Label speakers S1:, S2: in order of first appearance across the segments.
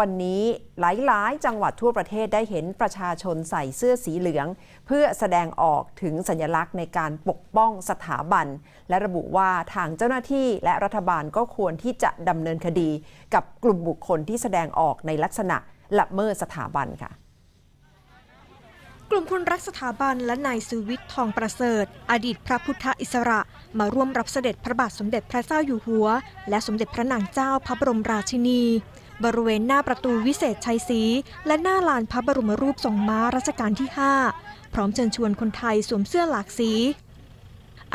S1: วันนี้หลาย ๆ จังหวัดทั่วประเทศได้เห็นประชาชนใส่เสื้อสีเหลือง เพื่อแสดงออกถึงสัญลักษณ์ในการปกป้องสถาบัน และระบุว่าทางเจ้าหน้าที่และรัฐบาลก็ควรที่จะดำเนินคดี กับกลุ่มบุคคลที่แสดงออกในลักษณะละเมิดสถาบันค่ะ
S2: กลุ่มคนรักสถาบันและนายสุวิทย์ทองประเสริฐ อดีตพระพุทธอิสระ มาร่วมรับเสด็จพระบาทสมเด็จพระเจ้าอยู่หัว และสมเด็จพระนางเจ้าพระบรมราชินี บริเวณหน้าประตูวิเศษชัยศรีและหน้าลานพระบรมรูปทรงม้ารัชกาลที่ 5 พร้อมเชิญชวนคนไทยสวมเสื้อหลากสี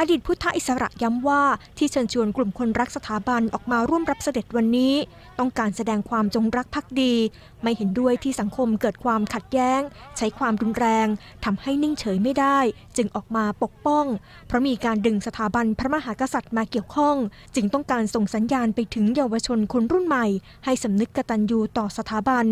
S2: อดีตพุทธอิสระย้ำว่าที่เชิญชวนกลุ่มคนรักสถาบันออกมาร่วมรับเสด็จวันนี้ ต้องการแสดงความจงรักภักดี ไม่เห็นด้วยที่สังคมเกิดความขัดแย้ง ใช้ความรุนแรงทำให้นิ่งเฉยไม่ได้ จึงออกมาปกป้อง เพราะมีการดึงสถาบันพระมหากษัตริย์มาเกี่ยวข้อง จึงต้องการส่งสัญญาณไปถึงเยาวชนคนรุ่นใหม่ ให้สำนึกกตัญญูต่อสถาบัน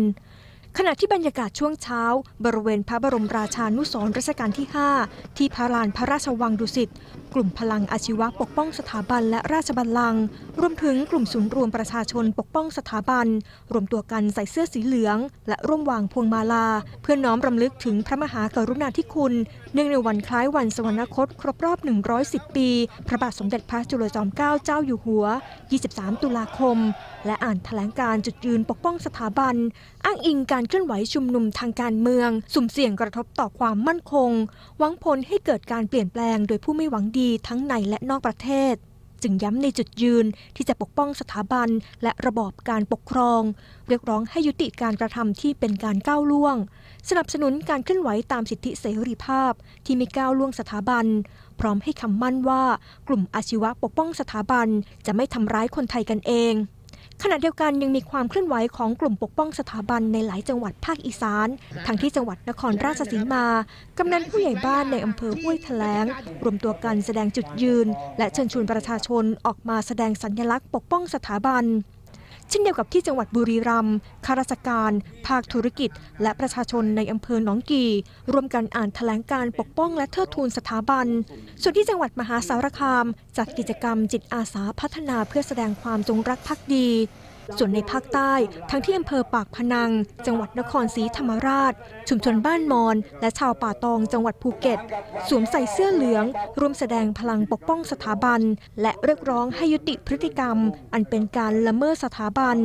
S2: ขณะที่บรรยากาศช่วงเช้า บริเวณพระบรมราชานุสรรัชกาลที่ 5 ที่พระลานพระราชวังดุสิตกลุ่มพลังอาชีวะปกป้องสถาบันและราชบัลลังก์รวมถึงกลุ่มศูนย์รวมประชาชนปกป้องสถาบัน รวมตัวกันใส่เสื้อสีเหลือง และร่วมวางพวงมาลา เพื่อน้อมรำลึกถึงพระมหากรุณาธิคุณ เนื่องในวันคล้ายวันสวรรคต ครบรอบ 110 ปี พระบาทสมเด็จพระจุลจอมเกล้าเจ้าอยู่หัว 23 ตุลาคม และอ่านแถลงการจุดยืนปกป้องสถาบัน อ้างอิงการเคลื่อนไหวชุมนุมทางการเมือง สุ่มเสี่ยงกระทบต่อความมั่นคง หวังผลให้เกิดการเปลี่ยนแปลงโดยผู้ไม่หวังดีดีทั้งในและนอกประเทศ จึงย้ำในจุดยืนที่จะปกป้องสถาบันและระบอบการปกครอง เรียกร้องให้ยุติการกระทำที่เป็นการก้าวล่วง สนับสนุนการเคลื่อนไหวตามสิทธิเสรีภาพที่ไม่ก้าวล่วงสถาบัน พร้อมให้คำมั่นว่ากลุ่มอาชีวะปกป้องสถาบันจะไม่ทำร้ายคนไทยกันเอง ขณะเดียวกันยังมีความเคลื่อนไหวของกลุ่มปกป้องสถาบันในหลายจังหวัดภาคอีสาน ทั้งที่จังหวัดนครราชสีมา กำนันผู้ใหญ่บ้านในอำเภอห้วยแถลง รวมตัวกันแสดงจุดยืน และเชิญชวนประชาชนออกมาแสดงสัญลักษณ์ปกป้องสถาบัน เช่นเดียวกับที่จังหวัดบุรีรัมย์ข้าราชการ ภาคธุรกิจ และประชาชนในอำเภอหนองกี่ร่วมกันอ่านแถลงการปกป้องและเทิดทูนสถาบัน ส่วนที่จังหวัดมหาสารคาม จัดกิจกรรมจิตอาสาพัฒนาเพื่อแสดงความจงรักภักดี ส่วนในภาคใต้ทั้งที่อำเภอปากพนัง จังหวัดนครศรีธรรมราช ชุมชนบ้านมอน และชาวป่าตองจังหวัดภูเก็ต สวมใส่เสื้อเหลืองร่วมแสดงพลังปกป้องสถาบัน และเรียกร้องให้ยุติพฤติกรรม อันเป็นการละเมิดสถาบัน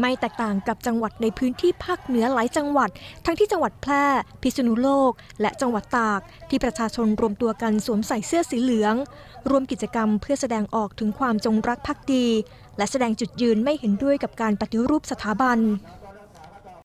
S2: ไม่แตกต่างกับจังหวัดในพื้นที่ภาคเหนือหลายจังหวัด ทั้งที่จังหวัดแพร่ พิษณุโลก และจังหวัดตาก ที่ประชาชนรวมตัวกันสวมใส่เสื้อสีเหลือง ร่วมกิจกรรมเพื่อแสดงออกถึงความจงรักภักดี และแสดงจุดยืนไม่เห็นด้วยกับการปฏิรูปสถาบัน